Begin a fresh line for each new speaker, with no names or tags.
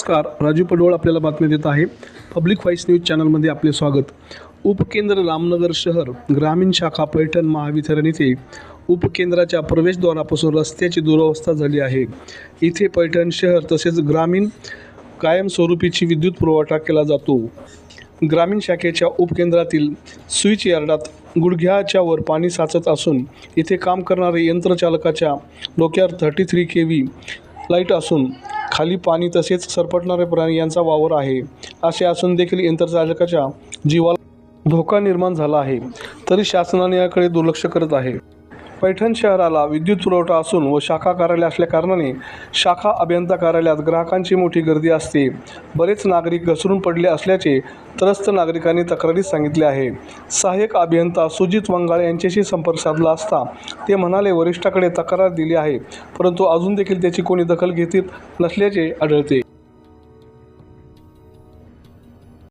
नमस्कार. राजू पडवळ आपल्याला बातमी देत आहे. पब्लिक व्हॉइस न्यूज चॅनलमध्ये आपले स्वागत. उपकेंद्र रामनगर शहर ग्रामीण शाखा पैठण महावितरण येथे उपकेंद्राच्या प्रवेशद्वारापासून रस्त्याची दुरावस्था झाली आहे. इथे पैठण शहर तसेच ग्रामीण कायमस्वरूपीची विद्युत पुरवठा केला जातो. ग्रामीण शाखेच्या उपकेंद्रातील स्विच यार्डात गुडघ्याच्या वर पाणी साचत असून इथे काम करणारे यंत्रचालकाच्या डोक्यावर thirty three K V light असून खाली पाणी तसेच सरपटणारे प्राणी यांचा वावर आहे. असे असून देखील यंत्रचालकाच्या जीवाला धोका निर्माण झाला आहे. तरी शासनाने याकडे दुर्लक्ष करत आहे. पैठण शहराला विद्युत पुरवठा असून व शाखा कार्यालय असल्या कारणाने शाखा अभियंता कार्यालयात ग्राहकांची मोठी गर्दी असते. बरेच नागरिक घसरून पडले असल्याचे त्रस्त नागरिकांनी तक्रारीत सांगितले आहे. सहाय्यक अभियंता सुजित वंगाळ यांच्याशी संपर्क साधला असता ते म्हणाले वरिष्ठाकडे तक्रार दिली आहे परंतु अजून देखील त्याची कोणी दखल घेत नसल्याचे आढळते.